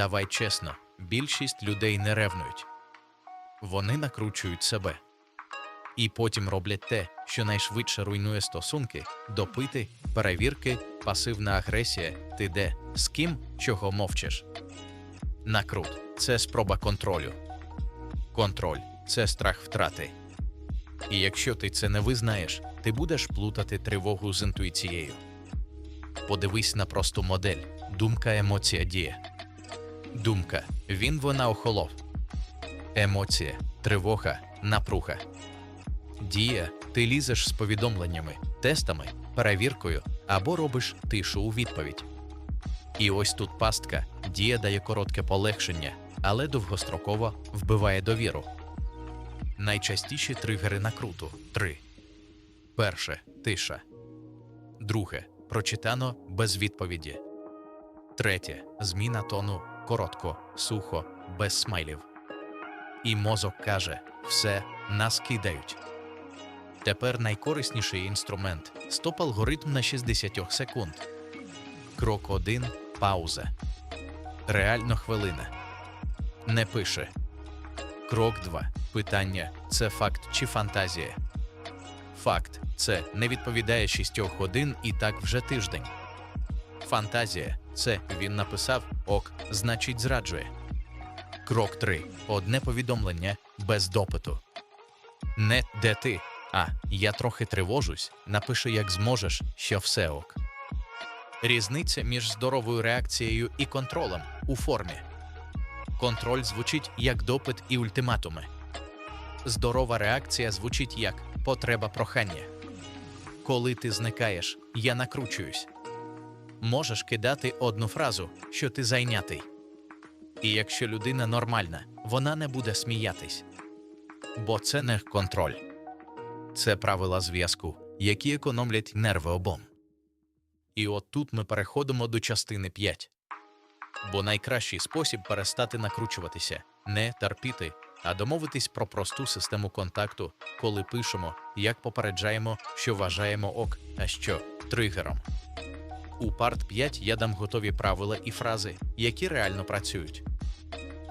Давай чесно, більшість людей не ревнують. Вони накручують себе. І потім роблять те, що найшвидше руйнує стосунки, допити, перевірки, пасивна агресія, ти де, з ким, чого мовчиш. Накрут це спроба контролю. Контроль це страх втрати. І якщо ти це не визнаєш, ти будеш плутати тривогу з інтуїцією. Подивись на просту модель: думка, емоція, дія. Думка він вона охолов. Емоція, тривога, напруга. Дія ти лізеш з повідомленнями, тестами, перевіркою або робиш тишу у відповідь. І ось тут пастка дія дає коротке полегшення, але довгостроково вбиває довіру. Найчастіші тригери накруту три. Перше тиша. Друге прочитано без відповіді. Третє зміна тону коротко, сухо, без смайлів. І мозок каже: все, нас кидають. Тепер найкорисніший інструмент стоп алгоритм на 60 секунд. Крок 1 пауза. Реально хвилина. Не пише. Крок 2 питання це факт чи фантазія. Факт це не відповідає 6 годин і так вже тиждень. Фантазія це він написав ок, значить зраджує. Крок 3 одне повідомлення без допиту. Не де ти, а я трохи тривожусь, напиши як зможеш, що все ок. Різниця між здоровою реакцією і контролем у формі. Контроль звучить як допит і ультиматуми. Здорова реакція звучить як потреба прохання. Коли ти зникаєш, я накручуюсь. Можеш кидати одну фразу, що ти зайнятий. І якщо людина нормальна, вона не буде сміятись. Бо це не контроль. Це правила зв'язку, які економлять нерви обом. І от тут ми переходимо до частини 5. Бо найкращий спосіб перестати накручуватися не терпіти, а домовитись про просту систему контакту, коли пишемо, як попереджаємо, що вважаємо ок, а що тригером. У парт 5 я дам готові правила і фрази, які реально працюють.